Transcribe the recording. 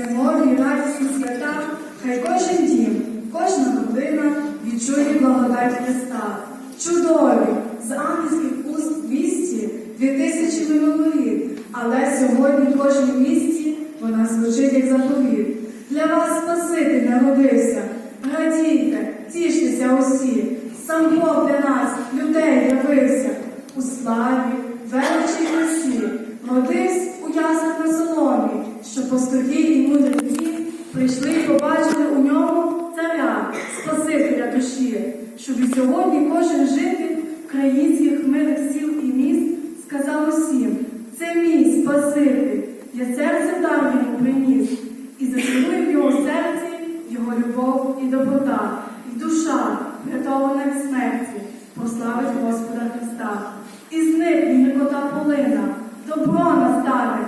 зимові радісні свята, хай кожен дім, кожна родина відчує благодать Христа. Чудові, з ангельських уст вісті, дві тисячі минулий рік, але сьогодні в кожній місті вона звучить як заповіт. Для вас Спаситель народився, радійте, тіштеся усі, сам Бог для нас, людей явився, у славі, душі, щоб і сьогодні кожен житель українських милих сіл і міст сказав усім, це мій Спаситель, я серце дар йому приніс, і зацілує в його серці його любов і доброта, і душа, врятована від смерті, прославить Господа Христа. І зникне гіркота полина, добро настане,